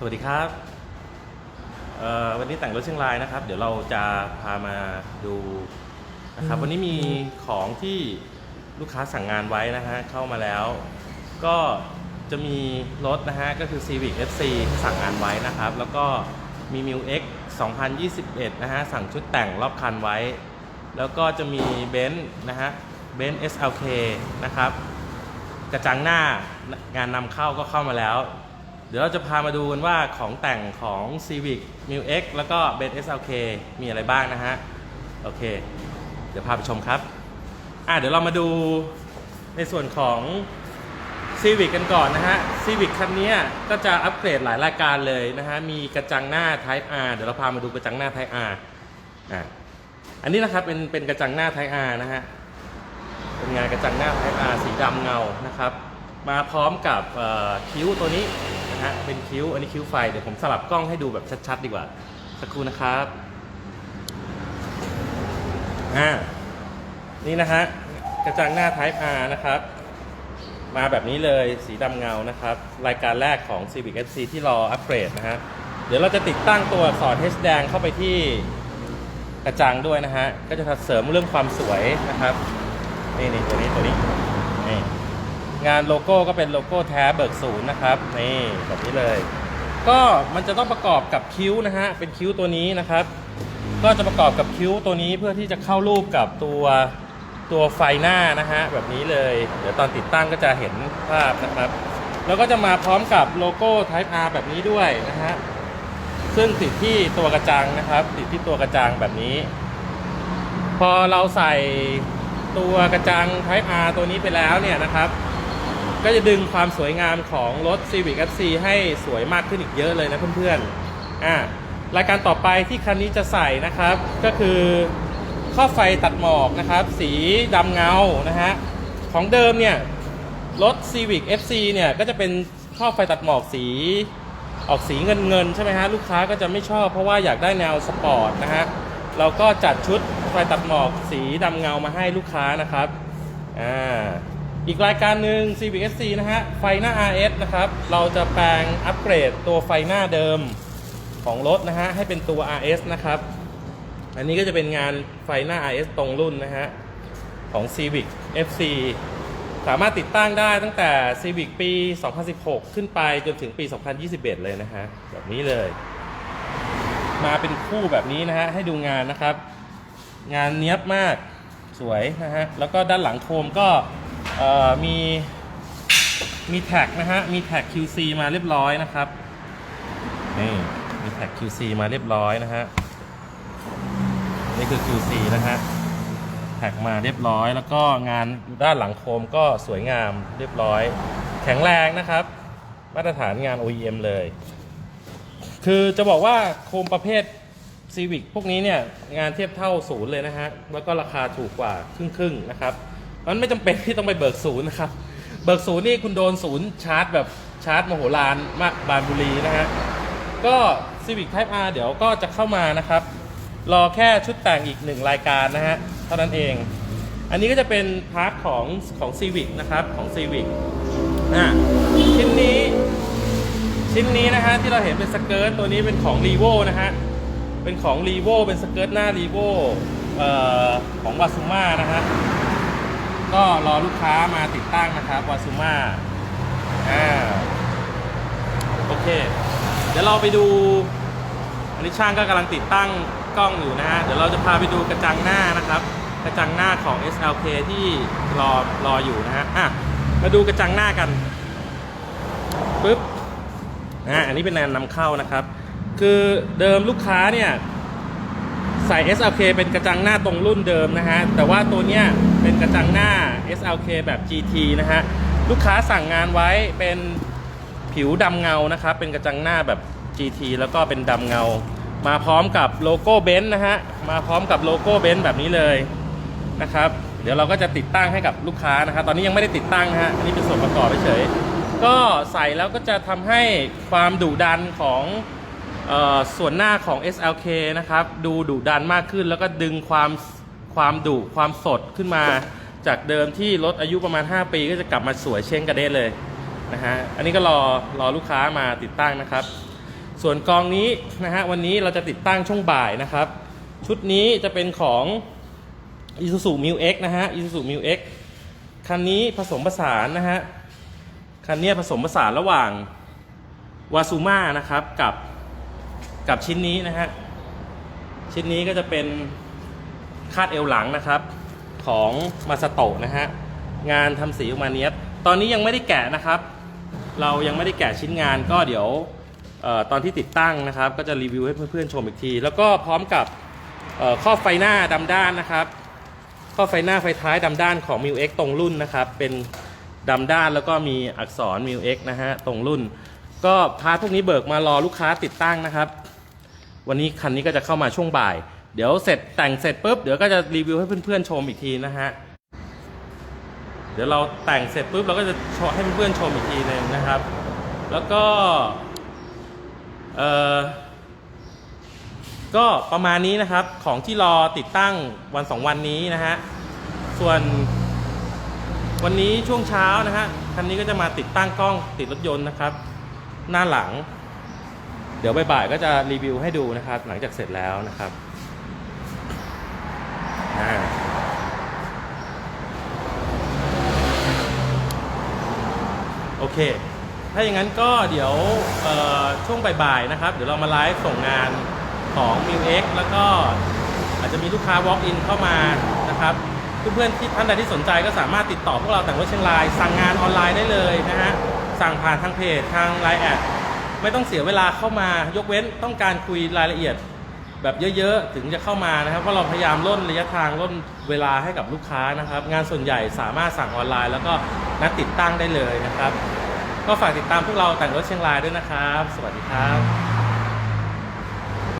สวัสดีครับเอ่อวันนี้แต่งรถเชียงรายนะครับ เดี๋ยวเราจะพามาดูนะครับวันนี้มีของที่ลูกค้าสั่งงานไว้นะฮะเข้ามาแล้ว ก็จะมีรถนะฮะก็คือ Civic FC สั่งงานไว้นะครับ แล้วก็มี m i X 2021 นะฮะสั่งชุดแต่งรอบคันไว้ แล้วก็จะมีเบนซ์นะฮะเบนซ์ SLK นะครับ กระจังหน้างานนำเข้าก็เข้ามาแล้ว เดี๋ยวเราจะพามาดูกันว่าของแต่งของ Civic m i X แล้วก็ b e n SLK มีอะไรบ้างนะฮะ โอเค เดี๋ยวพาไปชมครับ อะเดี๋ยวเรามาดูในส่วนของ Civic กันก่อนนะฮะ Civic คันนี้ก็จะอัปเกรดหลายรายการเลยนะฮะ มีกระจังหน้า Type R เดี๋ยวเราพามาดูกระจังหน้า Type R อะอันนี้นะครับเป็นเป็นกระจังหน้า Type R นะฮะ เป็นงานกระจังหน้า Type R สีดำเงานะครับ มาพร้อมกับคิ้วตัวนี้ นะฮะ เป็นคิ้ว อันนี้คิ้วไฟ เดี๋ยวผมสลับกล้องให้ดูแบบชัดๆ ดีกว่า สักครู่นะครับ อ่า นี่นะฮะ กระจังหน้า Type R นะครับ มาแบบนี้เลย สีดำเงานะครับ รายการแรกของ Civic FC ที่รออัปเกรดนะฮะ เดี๋ยวเราจะติดตั้งตัวสอักษร H แดงเข้าไปที่กระจังด้วยนะฮะ ก็จะเสริมเรื่องความสวยนะครับ นี่นี่ตัวนี้ตัวนี้นี่ งานโลโก้ก็เป็นโลโก้แท้เบิกศูนย์นะครับนี่แบบนี้เลย ก็มันจะต้องประกอบกับคิ้วนะฮะเป็นคิ้วตัวนี้นะครับ ก็จะประกอบกับคิ้วตัวนี้เพื่อที่จะเข้ารูปกับตัวตัวไฟหน้านะฮะแบบนี้เลย เดี๋ยวตอนติดตั้งก็จะเห็นภาพนะครับ แล้วก็จะมาพร้อมกับโลโก้ Type R แบบนี้ด้วยนะฮะซึ่งติดที่ตัวกระจังนะครับ ติดที่ตัวกระจังแบบนี้ พอเราใส่ตัวกระจัง Type R ตัวนี้ไปแล้วเนี่ยนะครับ ก็จะดึงความสวยงามของรถ Civic FC ให้สวยมากขึ้นอีกเยอะเลยนะเพื่อนๆอ่ารายการต่อไปที่คันนี้จะใส่นะครับ ก็คือข้อไฟตัดหมอกนะครับ สีดำเงานะฮะของเดิมเนี่ยรถ Civic FC เนี่ยก็จะเป็นข้อไฟตัดหมอกสีออกสีเงินเงินใช่ไหมฮะลูกค้าก็จะไม่ชอบเพราะว่าอยากได้แนวสปอร์ตนะฮะเราก็จัดชุดไฟตัดหมอกสีดำเงามาให้ลูกค้านะครับอ่า อีกรายการหนึ่ง Civic SC นะฮะ ไฟหน้า RS นะครับ เราจะแปลงอัปเกรดตัวไฟหน้าเดิมของรถนะฮะ ให้เป็นตัว RS นะครับ อันนี้ก็จะเป็นงานไฟหน้า RS ตรงรุ่นนะฮะ ของ Civic FC สามารถติดตั้งได้ตั้งแต่ Civic ปี 2016 ขึ้นไปจนถึงปี 2021 เลยนะฮะ แบบนี้เลย มาเป็นคู่แบบนี้นะฮะ ให้ดูงานนะครับ งานเนี้ยบมากสวยนะฮะ แล้วก็ด้านหลังโคมก็ มีมีแท็กนะฮะ มีแท็ก QC มาเรียบร้อยนะครับ นี่ มีแท็ก QC มาเรียบร้อยนะฮะ นี่คือ QC นะฮะ แท็กมาเรียบร้อย แล้วก็งานด้านหลังโคมก็สวยงามเรียบร้อย แข็งแรงนะครับ มาตรฐานงาน OEM เลย คือจะบอกว่าโคมประเภทซีวิกพวกนี้เนี่ย งานเทียบเท่าศูนย์เลยนะฮะ แล้วก็ราคาถูกกว่าครึ่งๆนะครับ มันไม่จำเป็นที่ต้องไปเบิกศูนย์นะครับ เบิกศูนย์นี่คุณโดนศูนย์ชาร์จแบบชาร์จมโหฬารมากบานบุรีนะฮะ ก็ Civic Type R เดี๋ยวก็จะเข้ามานะครับ รอแค่ชุดแต่งอีกหนึ่งรายการนะฮะ เท่านั้นเอง อันนี้ก็จะเป็นพาร์ทของของ Civic นะครับ ของ Civic อะชิ้นนี้ชิ้นนี้นะฮะที่เราเห็นเป็นสเกิร์ตตัวนี้เป็นของ r ีโวนะฮะ เป็นของ r ีโวเป็นสเกิร์ตหน้า r ีโวเอ่อของวาซูมานะฮะ ก็รอลูกค้ามาติดตั้งนะครับวาซูมาอ่าโอเค เดี๋ยวเราไปดู อันนี้ช่างก็กำลังติดตั้งกล้องอยู่นะฮะ เดี๋ยวเราจะพาไปดูกระจังหน้านะครับ กระจังหน้าของ SLK ที่รอรออยู่นะฮะอะมาดูกระจังหน้ากันปึ๊บอ่าอันนี้เป็นงานนำเข้านะครับ คือเดิมลูกค้าเนี่ย ใส่ SLK เป็นกระจังหน้าตรงรุ่นเดิมนะฮะ แต่ว่าตัวเนี้ยเป็นกระจังหน้า SLK แบบ GT นะฮะ ลูกค้าสั่งงานไว้เป็นผิวดำเงานะครับ เป็นกระจังหน้าแบบ GT แล้วก็เป็นดำเงา มาพร้อมกับโลโก้เบนซ์นะฮะ มาพร้อมกับโลโก้เบนซ์แบบนี้เลยนะครับ เดี๋ยวเราก็จะติดตั้งให้กับลูกค้านะครับ ตอนนี้ยังไม่ได้ติดตั้งนะฮะ อันนี้เป็นส่วนประกอบเฉย ก็ใส่แล้วก็จะทำให้ความดุดันของ ส่วนหน้าของ SLK นะครับ ดูดุดันมากขึ้น แล้วก็ดึงความความดุความสดขึ้นมา จากเดิมที่รถอายุประมาณ 5 ปีก็จะกลับมาสวยเช่งกระเด้เลยนะฮะอันนี้ก็รอรอลูกค้ามาติดตั้งนะครับ ส่วนกองนี้นะฮะวันนี้เราจะติดตั้งช่วงบ่ายนะครับ ชุดนี้จะเป็นของ Isuzu m i x นะฮะ Isuzu m i x คันนี้ผสมผสานนะฮะคันนี้ผสมผสานระหว่างวาซูมานะครับกับ กับชิ้นนี้นะฮะ ชิ้นนี้ก็จะเป็นคาดเอวหลังนะครับของมาสโตนะฮะ งานทำสีออกมาเนี้ยบตอนนี้ยังไม่ได้แกะนะครับ เรายังไม่ได้แกะชิ้นงานก็เดี๋ยวออตอนที่ติดตั้งนะครับ ก็จะรีวิวให้เพื่อนๆชมอีกที แล้วก็พร้อมกับข้อไฟหน้าดำด้านนะครับ ข้อไฟหน้าไฟท้ายดำด้านของ m ิ X ตรงรุ่นนะครับ เป็นดำด้านแล้วก็มีอักษร m ิ X นะฮะตรงรุ่น ก็พาร์ทพวกนี้เบิกมารอลูกค้าติดตั้งนะครับ วันนี้คันนี้ก็จะเข้ามาช่วงบ่าย เดี๋ยวเสร็จแต่งเสร็จปุ๊บเดี๋ยวก็จะรีวิวให้เพื่อนๆชมอีกทีนะฮะเดี๋ยวเราแต่งเสร็จปุ๊บเราก็จะโชว์ให้เพื่อนๆชมอีกทีหนึงนะครับ แล้วก็เออก็ประมาณนี้นะครับของที่รอติดตั้งวันสองวันนี้นะฮะส่วนวันนี้ช่วงเช้านะฮะคันนี้ก็จะมาติดตั้งกล้องติดรถยนต์นะครับ หน้าหลัง เดี๋ยวบ่ายๆก็จะรีวิวให้ดูนะครับ หลังจากเสร็จแล้วนะครับโอเค ถ้าอย่างนั้นก็เดี๋ยวช่วงบ่ายๆนะครับ เดี๋ยวเรามาไลฟ์ส่งงานของ m ิ x แล้วก็อาจจะมีลูกค้า walk in เข้ามานะครับ เพื่อนๆที่ท่านใดที่สนใจก็สามารถติดต่อพวกเราแต่งรถเชียงราย สั่งงานออนไลน์ได้เลยนะฮะ สั่งผ่านทางเพจทาง Line แอด ไม่ต้องเสียเวลาเข้ามายกเว้นต้องการคุยรายละเอียด แบบเยอะๆ ถึงจะเข้ามานะครับ เพราะเราพยายามล่นระยะทางล่นเวลาให้กับลูกค้านะครับ งานส่วนใหญ่สามารถสั่งออนไลน์ แล้วก็นัดติดตั้งได้เลยนะครับ ก็ฝากติดตามพวกเราแต่งรถเชียงรายด้วยนะครับ สวัสดีครับ